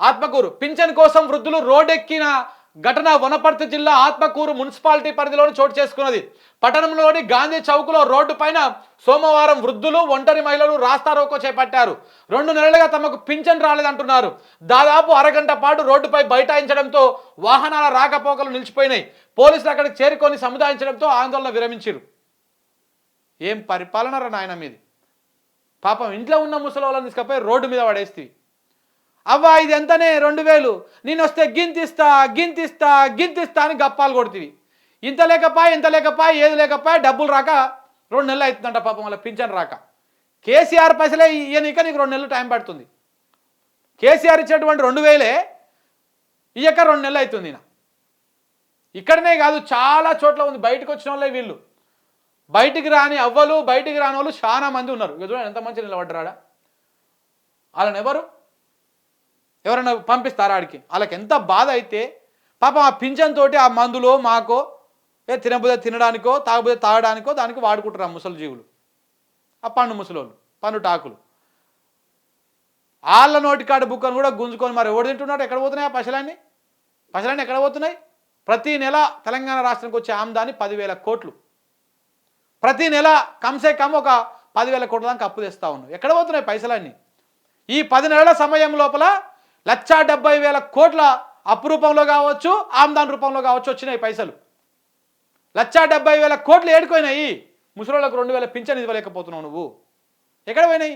Atmakur. Pension కోసం వృద్ధులు రోడ్డెక్కిన ఘటన వనపర్తి జిల్లా ఆత్మకూరు మున్సిపాలిటీ పరిధిలోని చోటు చేసుకున్నది. పట్టణంలోని గాంధీ చౌక్లో రోడ్డు పైన సోమవారం వృద్ధులు ఒంటరి మహిళలు రాస్తారోకో చేపట్టారు. రెండు నెలలుగా తమకు పింఛన్ రాలేదంటున్నారు. దాదాపు అరగంట పాటు రోడ్డుపై బైఠాయించడంతో వాహనాల రాకపోకలు నిలిచిపోయినాయి. పోలీసులు అక్కడికి చేరుకొని సముదాయించడంతో ఆందోళన విరమించారు ఏం పరిపాలనరా నాయన మీది? పాపం ఇంట్లో ఉన్న ముసలోళ్ళని తీసుకపోయి రోడ్డు మీద పడేస్తుంది అవ్వా ఇది ఎంతనే? రెండు వేలు. నేను వస్తే గింతిస్తా గింతిస్తా గింతిస్తా అని గప్పాలు కొడుతుంది ఇంత లేకపాయ ఇంత లేకపాయ ఏది లేకపాయ డబ్బులు రాక రెండు నెలలు అవుతుందంట పాపం వాళ్ళ పింఛన్ రాక. కేసీఆర్ పైసలే ఇయ్యనిక నీకు రెండు నెలలు టైం పడుతుంది. కేసీఆర్ ఇచ్చేటువంటి రెండు వేలే ఇయ్యక రెండు నెలలు అవుతుంది ఈయన. ఇక్కడనే కాదు చాలా చోట్ల ఉంది. బయటకు వచ్చిన వాళ్ళే వీళ్ళు. బయటికి రాని అవ్వలు బయటికి రాని వాళ్ళు చాలా మంది ఉన్నారు. చూడండి ఎంత మంచి నిలబడ్డరాడా వాళ్ళని ఎవరు? ఎవరైనా పంపిస్తారా ఆడికి? వాళ్ళకి ఎంత బాధ అయితే పాపం ఆ పింఛన్ తోటి ఆ మందులో మాకో ఏ తినబోతే తినడానికో తాగబోతే తాగడానికో దానికి వాడుకుంటారు ఆ ముసలి జీవులు ఆ పండు ముసలోళ్ళు పండు టాకులు. వాళ్ళ నోటికాడు బుక్కను కూడా గుంజుకొని మరి ఎవడు తింటున్నాడు? ఎక్కడ పోతున్నాయి ఆ పశలన్నీ పశలన్నీ ఎక్కడ పోతున్నాయి? ప్రతి నెల తెలంగాణ రాష్ట్రానికి వచ్చే ఆమ్దాని పదివేల కోట్లు. ప్రతి నెల కమ్సే కమ్ ఒక పదివేల కోట్ల దాకా అప్పు తెస్తూ ఉన్నాం ఎక్కడ పోతున్నాయి పైసలన్నీ? ఈ పది నెలల సమయం లోపల లక్షా డెబ్బై వేల కోట్ల అప్పు రూపంలో కావచ్చు ఆమ్దాన్ రూపంలో కావచ్చు వచ్చినాయి పైసలు. లక్షా డెబ్బై వేల కోట్లు ఏడుకోయినాయి ముసలోళ్ళకు రెండు వేల పింఛన్ ఇవ్వలేకపోతున్నావు నువ్వు. ఎక్కడ పోయినాయి?